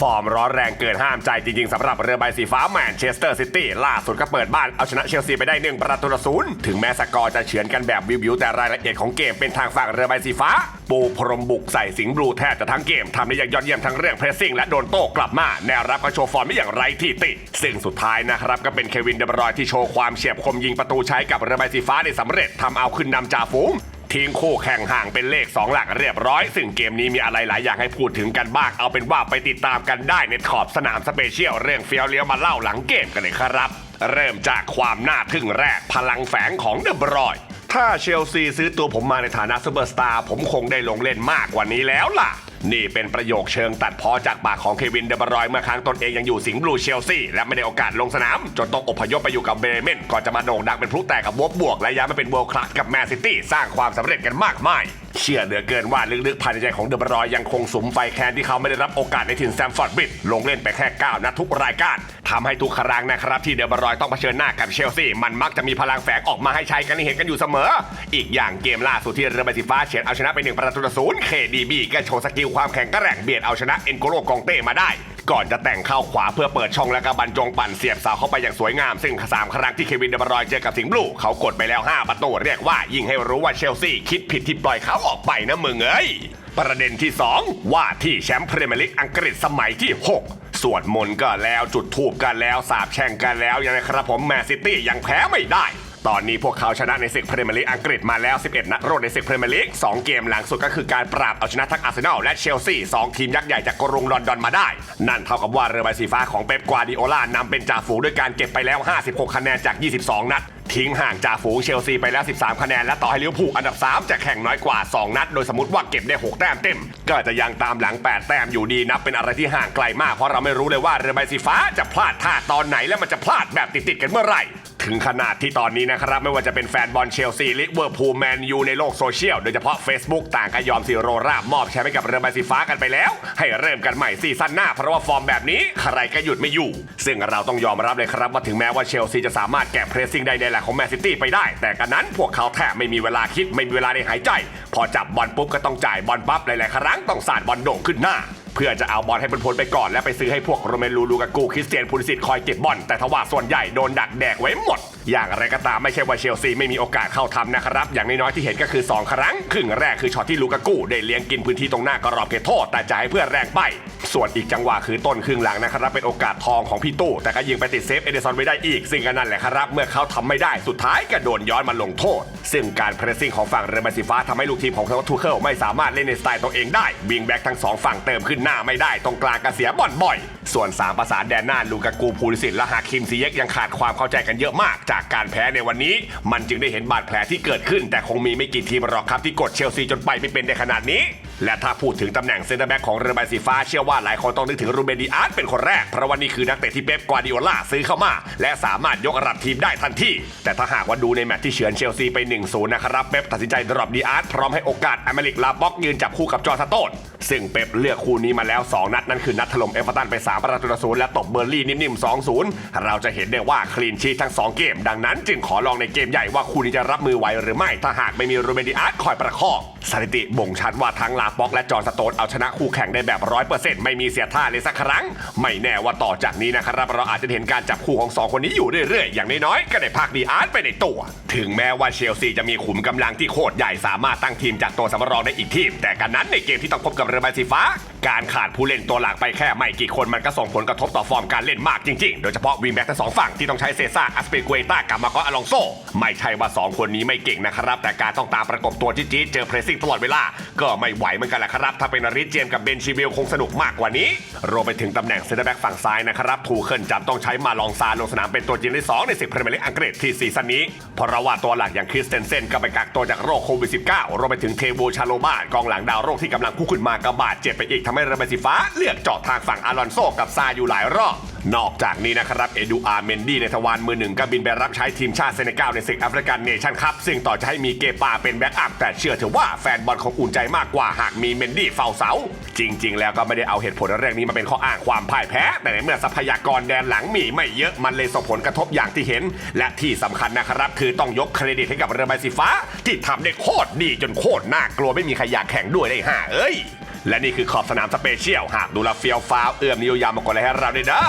ฟอร์มร้อนแรงเกินห้ามใจจริง ๆสำหรับเรือใบสีฟ้าแมนเชสเตอร์ซิตี้ล่าสุดก็เปิดบ้านเอาชนะเชลซีไปได้หนึ่งประตูต่อศูนย์ถึงแม้สกอร์จะเฉือนกันแบบวิวๆแต่รายละเอียดของเกมเป็นทางฝั่งเรือใบสีฟ้า ปูพรมบุกใส่สิงห์บลูแทบจะทั้งเกมทำได้อย่างยอดเยี่ยมทั้งเรื่องเพรสซิ่งและโดนโต้กลับมาแนวรับก็โชว์ฟอร์มได้อย่างไรที่ติ ซึ่งสุดท้ายนะครับก็เป็นเควินเดบรอยที่โชว์ความเฉียบคมยิงประตูใช้กับเรือใบสีฟ้าได้สำเร็จทำเอาขึ้นนำจ่าฝูง ทิ้งคู่แข่งห่างเป็นเลข 2 หลักเรียบร้อย ซึ่งเกมนี้มีอะไรหลายอย่างให้พูดถึงกันบ้าง เอาเป็นว่าไปติดตามกันได้ในขอบสนามสเปเชียลเรื่องเฟี้ยวเลี้ยวมาเล่าหลังเกมกันเลยครับ เริ่มจากความน่าทึ่งแรกพลังแฝงของเดบรอยน์ถ้าเชลซีซื้อตัวผมมาในฐานะซูเปอร์สตาร์ผมคงได้ลงเล่นมากกว่านี้แล้วล่ะ นี่เป็นประโยคเชิงตัดพ้อจากปากของเควินเดบรอยน์เมื่อครั้งตนเองยังอยู่สิงห์บลูเชลซีและไม่ได้โอกาสลงสนาม จนต้องอพยพไปอยู่กับเบรเมนก่อนจะมาโด่งดังเป็นพลุแตกกับวบบวก และย้ายมาเป็นเวิลด์คลาสกับแมนซิตี้สร้างความสำเร็จกันมากมายเชื่อเหลือเกินว่าลึกๆภายในใจของเดบรอยน์ยังคงสมไฟแค้นที่เขาไม่ได้รับโอกาสในถิ่นแซมฟอร์ดบิดลงเล่นไปแค่ 9นัดทุกรายการ ทำให้ทุกครั้งนะครับ ที่เดบรอยต้องเผชิญหน้ากับเชลซีมันมักจะมีพลังแฝงออกมาให้ใช้กันให้เห็นกันอยู่เสมอ อีกอย่างเกมล่าสุดที่เรือใบสีฟ้าเฉือนเอาชนะไปหนึ่งประตูต่อศูนย์เคดีบีก็โชว์สกิลความแข็งกระแร่งเบียดเอาชนะเอ็นโกโลกองเต้มาได้ ก่อนจะแต่งเข้าขวาเพื่อเปิดช่องและก็บรรจงปั่นเสียบเสาเข้าไปอย่างสวยงาม ซึ่งสามครั้งที่เควินเดบรอยเจอกับสิงห์บลูเขากดไปแล้ว 5 ประตูเรียกว่ายิงให้รู้ว่าเชลซีคิดผิดที่ปล่อยเขาออกไปนะมึงเอ้ยประเด็นที่ 2 ว่าที่แชมป์พรีเมียร์ลีกอังกฤษสมัยที่ 6 สวดมนต์ก็แล้วจุดทูบกันแล้วสาบแช่งกันแล้วยังไงครับผมแมนซิตี้ยังแพ้ไม่ได้ ตอนนี้พวกเขาชนะในศึกพรีเมียร์ลีกอังกฤษมาแล้ว 11 นัดรวดในศึกพรีเมียร์ลีก2เกมหลังสุดก็คือการปราบเอาชนะทั้งอาร์เซนอลและเชลซี2ทีมยักษ์ใหญ่จากกรุงลอนดอนมาได้ นั่นเท่ากับว่าเรือใบสีฟ้าของเป๊ปกวาร์ดิโอลานำเป็นจ่าฝูงด้วยการเก็บไปแล้ว 56 คะแนนจาก 22 นัดทิ้งห่างจ่าฝูงเชลซีไปแล้ว 13 คะแนน และต่อให้ลิเวอร์พูลอันดับ 3 จะแข่งน้อยกว่า 2 นัด โดยสมมติว่าเก็บได้ 6 แต้มเต็ม ก็จะยังตามหลัง 8 แต้มอยู่ดีนับเป็นอะไรที่ห่างไกลมากเพราะเราไม่รู้เลยว่าเรือใบสีฟ้าจะพลาดท่าตอนไหนและมันจะพลาดแบบติดๆกันเมื่อไหร่ ถึงขนาดที่ตอนนี้นะครับ ไม่ว่าจะเป็นแฟนบอลเชลซีลิเวอร์พูลแมนยูในโลกโซเชียล โดยเฉพาะ Facebook ต่างก็ยอมซีโรราบมอบแชมป์ให้กับเรือใบสีฟ้ากันไปแล้ว ให้เริ่มกันใหม่ซีซั่นหน้า เพราะว่าฟอร์มแบบนี้ใครก็หยุดไม่อยู่ ซึ่งเราต้องยอมรับเลยครับว่าถึงแม้ว่าเชลซีจะสามารถแกะเพรสซิ่งได้ในแหละของแมนซิตี้ไปได้ แต่กันนั้นพวกเขาแทบไม่มีเวลาคิดไม่มีเวลาในหายใจ พอจับบอลปุ๊บก็ต้องจ่ายบอลปั๊บหลายๆครั้งต้องสาดบอลโด่งขึ้นหน้า เพื่อจะเอาบอลให้พ้นๆไปก่อน และไปซื้อให้พวกโรเมลูลูกากูคริสเตียนพูลิสิตคอยเก็บบอลแต่ทว่าส่วนใหญ่โดนดักแดกไว้หมดอย่างไรก็ตามไม่ใช่ว่าเชลซีไม่มีโอกาสเข้าทำนะครับ อย่างน้อยๆที่เห็นก็คือ 2 ครั้ง ครึ่งแรกคือช็อตที่ลูกากูได้เลี้ยงกินพื้นที่ตรงหน้ากรอบเขตโทษแต่จ่ายให้เพื่อแรงไป ส่วนอีกจังหวะคือต้นครึ่งหลังนะครับเป็นโอกาสทองของพี่ตู้แต่ก็ยิงไปติดเซฟเอเดซอนไว้ได้อีก ซึ่งก็นั่นแหละครับ เมื่อเขาทำไม่ได้สุดท้ายก็โดนย้อนมาลงโทษ ซึ่งการเพรสซิ่งของฝั่งเรือใบสีฟ้าทำให้ลูกทีมของโททูเคิลไม่สามารถเล่นในสไตล์ตัวเองได้วิงแบ็กทั้งสองฝั่งเติมขึ้นหน้าไม่ได้ตรงกลางก็เสียบอลบ่อยส่วน 3 ประสานแดนหน้าลูกากูพูลิสิตและฮาคิมซีเยกยังขาดความเข้าใจกันเยอะมาก จากการแพ้ในวันนี้ มันจึงได้เห็นบาดแผลที่เกิดขึ้น แต่คงมีไม่กี่ทีมหรอกครับที่กดเชลซีจนไปไม่เป็นในขนาดนี้และถ้าพูดถึงตำแหน่งเซนเตอร์แบ็กของเรือใบสีฟ้าเชื่อว่าหลายคนต้องนึกถึงรูเบนดีอาร์ตเป็นคนแรก เพราะว่านี่คือนักเตะที่เป๊ปกวาดิโอลาซื้อเข้ามา และสามารถยกระดับทีมได้ทันทีแต่ถ้าหากว่าดูในแมตช์ที่เฉือนเชลซีไป 1-0 นะครับเป๊ปตัดสินใจดรอปดีอาร์ตพร้อมให้โอกาสอเมริกลาบ็อกยืนจับคู่กับจอร์สโตนซึ่งเป๊ปเลือกคู่นี้มาแล้ว 2 นัดนั่นคือนัดถล่มเอฟเวอร์ตันไป 3 ประตูต่อศูนย์และตบเบอร์ลี่นิ่มๆ 2-0 เราจะเห็นได้ว่าคลีนชีททั้ง 2 เกม ดังนั้น จึงขอลองในเกมใหญ่ว่าคู่นี้จะรับมือไหวหรือไม่ถ้าหากไม่มีรูเบนดีอาร์ตคอยประคองสถิติบ่งชัดว่าทั้งลาป๊อกและจอร์สโตนเอาชนะคู่แข่งได้แบบร้อเซไม่มีเสียท่าเลยสักครั้ง ไม่แน่ว่าต่อจากนี้นะครับ เราอาจจะเห็นการจับคู่ของสองคนนี้อยู่เรื่อยๆ อย่างน้อยๆ ก็ได้พักดีอาร์ตไปในตัว ถึงแม้ว่าเชลซีจะมีขุมกำลังที่โคตรใหญ่สามารถตั้งทีมจากตัวสำรองได้อีกทีม แต่กันนั้นในเกมที่ต้องพบกับเรือใบสีฟ้า การขาดผู้เล่นตัวหลักไปแค่ไม่กี่คนมันก็ส่งผลกระทบต่อฟอร์มการเล่นมากจริงๆ โดยเฉพาะวิงแบ็กทั้งสองฝั่งที่ต้องใช้เซซ่าอัสเปเกเต้ากับมาโกอลองโซไม่ใช่ว่า 2 คนนี้ไม่เก่งนะครับ แต่การต้องตามประกบตัวจี๊ดเจอเพรสซิ่งตลอดเวลา ก็ไม่ไหวเหมือนกันแหละครับ ถ้าเป็นอริสเจมกับเบนชิวิลคงสนุกมากกว่านี้ รวมไปถึงตำแหน่งเซนเตอร์แบ็กฝั่งซ้ายนะครับทูเคิลจำต้องใช้มาลองซาลงสนามเป็นตัวจริงที่สองในศึกพรีเมียร์ลีกอังกฤษที่ซีซั่นนี้เพราะว่าตัวหลักอย่างคริสเตนเซนก็ไปกักตัวจากโรคโควิด -19 รวมไปถึงเทโบชาโลบากองหลังดาวโรคที่กำลังคู่ขึ้นมากระบาดเจ็บไปอีกทำให้รือใบสีฟ้าเลือกเจาะทางฝั่งอารอนโซกับซาอยู่หลายรอบ นอกจากนี้นะครับ เอดูอาร์เมนดี้ในทวารมือหนึ่งก็บินไปรับใช้ทีมชาติเซเนกัลในศึกแอฟริกันเนชั่นคัพซึ่งต่อจะให้มีเกปาเป็นแบ็กอัพแต่เชื่อเถอะว่าแฟนบอลคงอุ่นใจมากกว่าหากมีเมนดี้เฝ้าเสา จริง ๆ แล้วก็ไม่ได้เอาเหตุผลเรื่องนี้มาเป็นข้ออ้างความพ่ายแพ้ แต่ในเมื่อทรัพยากรแดนหลังมีไม่เยอะมันเลยส่งผลกระทบอย่างที่เห็น และที่สำคัญนะครับ คือต้องยกเครดิตให้กับเรือใบสีฟ้า ที่ทำได้โคตรดีจนโคตรน่ากลัวไม่มีใครอยากแข่งด้วยเลยห่าเอ้ย และนี่คือขอบสนามสเปเชียล หากดูแลเฟียวฟ้าวเอื้อมนิวยามมากดไลค์ให้เราด้วยเด้อ